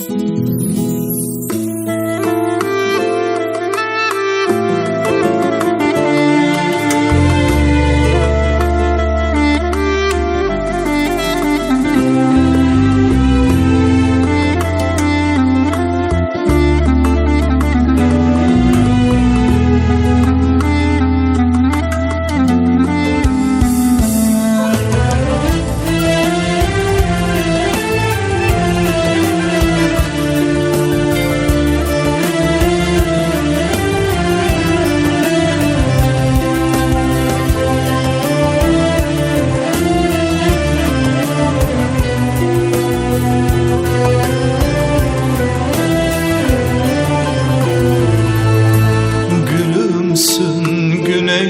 うん。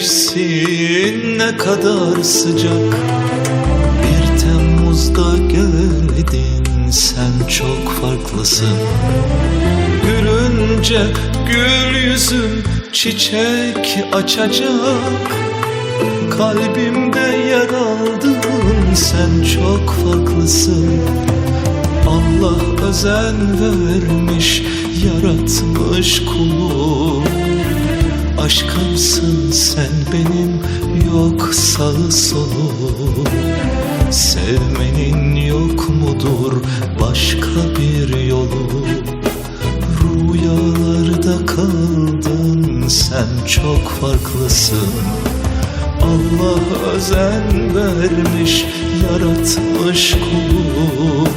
Güneşsin ne kadar sıcak. Bir Temmuz'da geldin sen çok farklısın. Gülünce gül yüzün çiçek açacak. Kalbimde yer aldın sen çok farklısın. Allah özen vermiş yaratmış kulu Aşkımsın sen benim yok sağı solu. Sevmenin yok mudur başka bir yolu? Rüyalarda kaldın sen çok farklısın. Allah özen vermiş yaratmış kulu.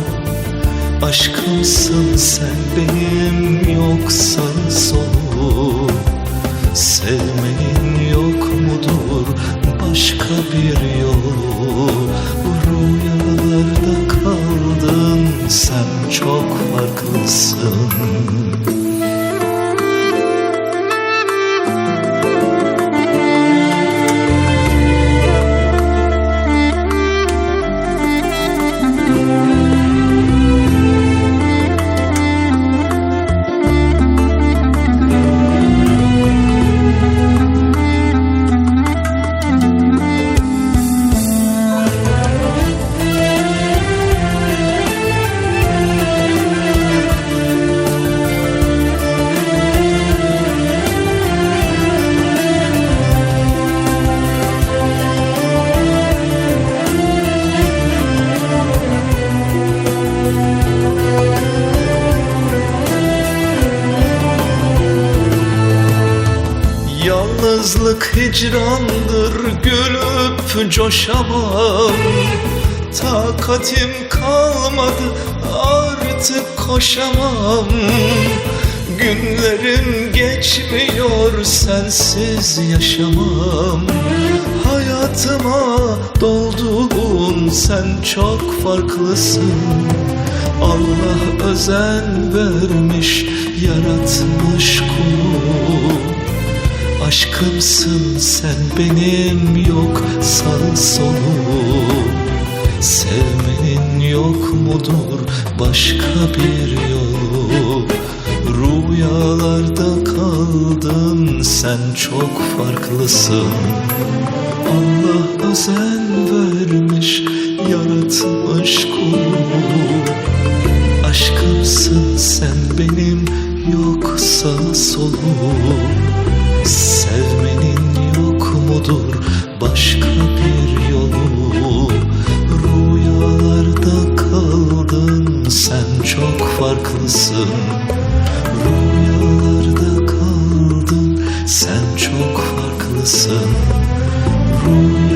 Aşkımsın sen benim yoksa solu Sevmenin yok mudur? Başka bir yolu Rüyalarda kaldın sen çok farklısın Yalnızlık hicrandır gülüp coşamam. Takatim kalmadı artık koşamam. Günlerim geçmiyor sensiz yaşamam. Hayatıma doldun sen çok farklısın. Allah özen vermiş yaratmış kulu Aşkımsın sen benim yok. Sağ solu Sevmenin yok mudur? Başka bir yolu Rüyalarda kaldın sen çok farklısın. Allah özen vermiş yaratmış kulu Aşkımsın sen benim yok sağ solu başka bir yolu. Rüyalarda kaldın sen çok farklısın. Rüyalarda kaldın sen çok farklısın. Rüyalarda